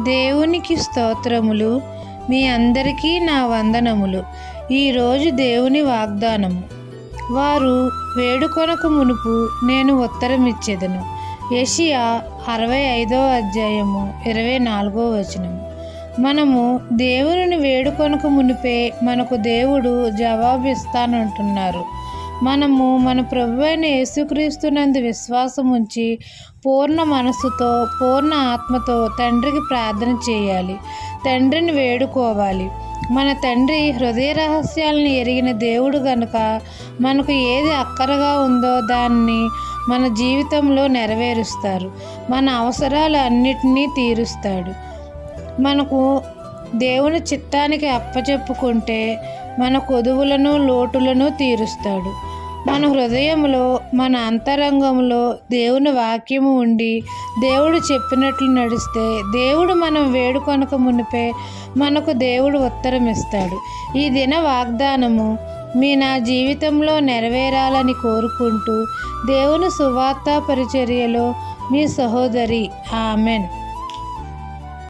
దేవునికి స్తోత్రములు మీ అందరికీ నా వందనములు. ఈరోజు దేవుని వాగ్దానము. వారు వేడుకొనకు మునుపు నేను ఉత్తరం ఇచ్చేదను యషియా అరవై ఐదో అధ్యాయము ఇరవై నాలుగో వచనము. మనము దేవుని వేడుకొనకు మునిపే మనకు దేవుడు జవాబు ఇస్తానంటున్నారు మనము మన ప్రభు అయిన యేసుక్రీస్తునందు విశ్వాసం ఉంచి పూర్ణ మనస్సుతో పూర్ణ ఆత్మతో తండ్రికి ప్రార్థన చేయాలి. తండ్రిని వేడుకోవాలి. మన తండ్రి హృదయ రహస్యాలను ఎరిగిన దేవుడు గనుక మనకు ఏది అక్కరగా ఉందో దాన్ని మన జీవితంలో నెరవేరుస్తారు. మన అవసరాలు అన్నిటినీ తీరుస్తాడు. మనకు దేవుని చిత్తానికి అప్పచెప్పుకుంటే మన కొదువులను లోటులను తీరుస్తాడు. మన హృదయంలో మన అంతరంగంలో దేవుని వాక్యము ఉండి దేవుడు చెప్పినట్లు నడిస్తే దేవుడు మనం వేడుకొనక మునిపే మనకు దేవుడు ఉత్తరం ఇస్తాడు ఈ దిన వాగ్దానము మీ నా జీవితంలో నెరవేరాలని కోరుకుంటూ దేవుని సువార్త పరిచర్యలో మీ సహోదరి. ఆమెన్.